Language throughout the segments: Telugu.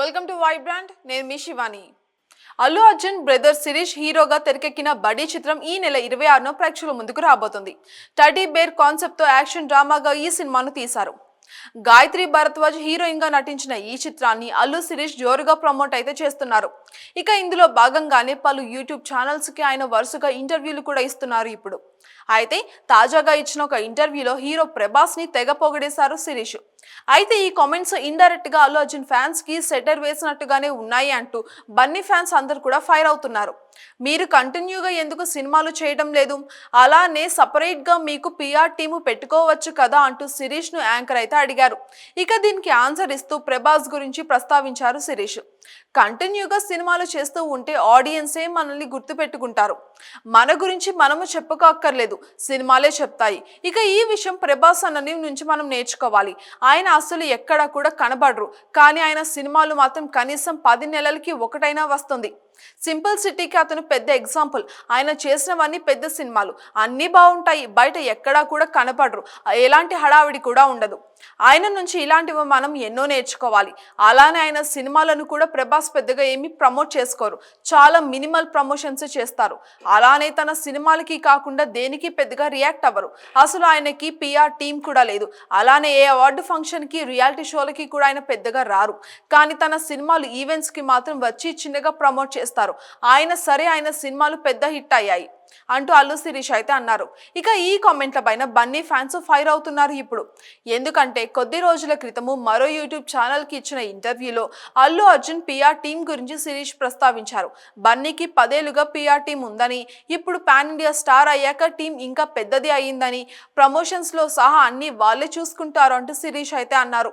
వెల్కమ్ టు వైబ్రాండ్ నేను మీ శివాని. అల్లు అర్జున్ బ్రదర్ శిరీష్ హీరోగా తెరకెక్కిన బడీ చిత్రం ఈ నెల ఇరవై ఆరున ప్రేక్షకుల ముందుకు రాబోతుంది. టడీ బేర్ కాన్సెప్ట్తో యాక్షన్ డ్రామాగా ఈ సినిమాను తీశారు. గాయత్రి భరద్వాజ్ హీరోయిన్గా నటించిన ఈ చిత్రాన్ని అల్లు శిరీష్ జోరుగా ప్రమోట్ అయితే చేస్తున్నారు. ఇక ఇందులో భాగంగానే పలు యూట్యూబ్ ఛానల్స్కి ఆయన వరుసగా ఇంటర్వ్యూలు కూడా ఇస్తున్నారు ఇప్పుడు. అయితే తాజాగా ఇచ్చిన ఒక ఇంటర్వ్యూలో హీరో ప్రభాస్ని తెగ పొగిడేశారు శిరీష్. అయితే ఈ కామెంట్స్ ఇండైరెక్ట్గా అల్లు అర్జున్ ఫ్యాన్స్కి సెటర్ వేసినట్టుగానే ఉన్నాయి అంటూ బన్నీ ఫ్యాన్స్ అందరు కూడా ఫైర్ అవుతున్నారు. మీరు కంటిన్యూగా ఎందుకు సినిమాలు చేయడం లేదు? అలానే సపరేట్గా మీకు పిఆర్ టీము పెట్టుకోవచ్చు కదా అంటూ శిరీష్ను యాంకర్ అయితే అడిగారు. ఇక దీనికి ఆన్సర్ ఇస్తూ ప్రభాస్ గురించి ప్రస్తావించారు శిరీష్. కంటిన్యూగా సినిమాలు చేస్తూ ఉంటే ఆడియన్సే మనల్ని గుర్తుపెట్టుకుంటారు. మన గురించి మనము చెప్పుకోక్కర్లేదు. సినిమాలే చెప్తాయి. ఇక ఈ విషయం ప్రభాస్ అన్నని నుంచి మనం నేర్చుకోవాలి. ఆయన అసలు ఎక్కడా కూడా కనబడరు. కానీ ఆయన సినిమాలు మాత్రం కనీసం పది నెలలకి ఒకటైనా వస్తుంది. సింపుల్ సిటీకి అతను పెద్ద ఎగ్జాంపుల్. ఆయన చేసినవన్నీ పెద్ద సినిమాలు. అన్నీ బాగుంటాయి. బయట ఎక్కడా కూడా కనపడరు. ఎలాంటి హడావిడి కూడా ఉండదు. ఆయన నుంచి ఇలాంటివి మనం ఎన్నో నేర్చుకోవాలి. అలానే ఆయన సినిమాలను కూడా ప్రభాస్ పెద్దగా ఏమీ ప్రమోట్ చేసుకోరు. చాలా మినిమల్ ప్రమోషన్స్ చేస్తారు. అలానే తన సినిమాలకి కాకుండా దేనికి పెద్దగా రియాక్ట్ అవ్వరు. అసలు ఆయనకి పిఆర్ టీం కూడా లేదు. అలానే ఏ అవార్డు ఫంక్షన్కి రియాలిటీ షోలకి కూడా ఆయన పెద్దగా రారు. కానీ తన సినిమాలు ఈవెంట్స్కి మాత్రం వచ్చి చిన్నగా ప్రమోట్ చేస్తారు. ఆయన సరే ఆయన సినిమాలు పెద్ద హిట్ అయ్యాయి అంటూ అల్లు శిరీష్ అయితే అన్నారు. ఇక ఈ కామెంట్ల పైన బన్నీ ఫ్యాన్స్ ఫైర్ అవుతున్నారు ఇప్పుడు. ఎందుకంటే కొద్ది రోజుల క్రితము మరో యూట్యూబ్ ఛానల్కి ఇచ్చిన ఇంటర్వ్యూలో అల్లు అర్జున్ పిఆర్ టీం గురించి శిరీష్ ప్రస్తావించారు. బన్నీకి పదేళ్ళుగా పిఆర్ టీం ఉందని ఇప్పుడు పాన్ ఇండియా స్టార్ అయ్యాక టీం ఇంకా పెద్దది అయ్యిందని ప్రమోషన్స్లో సహా అన్ని వాళ్ళే చూసుకుంటారు అంటూ శిరీష్ అయితే అన్నారు.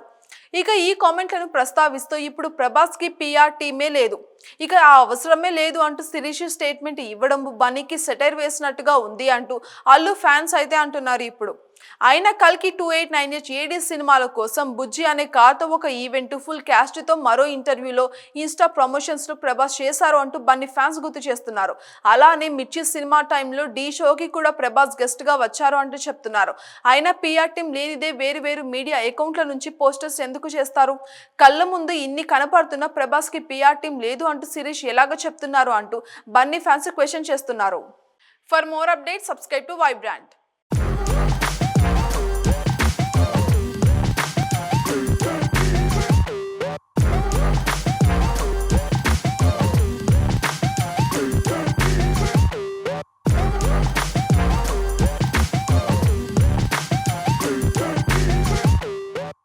ఇక ఈ కామెంట్లను ప్రస్తావిస్తూ ఇప్పుడు ప్రభాస్కి పిఆర్ టీమే లేదు. ఇక ఆ అవసరమే లేదు అంటూ శిరీష్ స్టేట్మెంట్ ఇవ్వడం బనీకి సెటైర్ వేసినట్టుగా ఉంది అంటూ అల్లు ఫ్యాన్స్ అయితే అంటున్నారు ఇప్పుడు. ఆయన కల్కి two eight nine eight AD సినిమాల కోసం బుజ్జి అనే కార్తో ఒక ఈవెంట్ ఫుల్ క్యాస్ట్తో మరో ఇంటర్వ్యూలో ఇన్స్టా ప్రమోషన్స్లో ప్రభాస్ చేశారు అంటూ బన్నీ ఫ్యాన్స్ గుర్తు చేస్తున్నారు. అలానే మిర్చి సినిమా టైంలో డి షోకి కూడా ప్రభాస్ గెస్ట్గా వచ్చారు అంటూ చెప్తున్నారు. ఆయన పిఆర్ టీం లేనిదే వేరు వేరు మీడియా అకౌంట్ల నుంచి పోస్టర్స్ ఎందుకు చేస్తారు? కళ్ళ ముందు ఇన్ని కనపడుతున్న ప్రభాస్కి పిఆర్ టీం లేదు అంటూ శిరీష్ ఎలాగో చెప్తున్నారు అంటూ బన్నీ ఫ్యాన్స్ క్వశ్చన్ చేస్తున్నారు. For more update subscribe to vibrant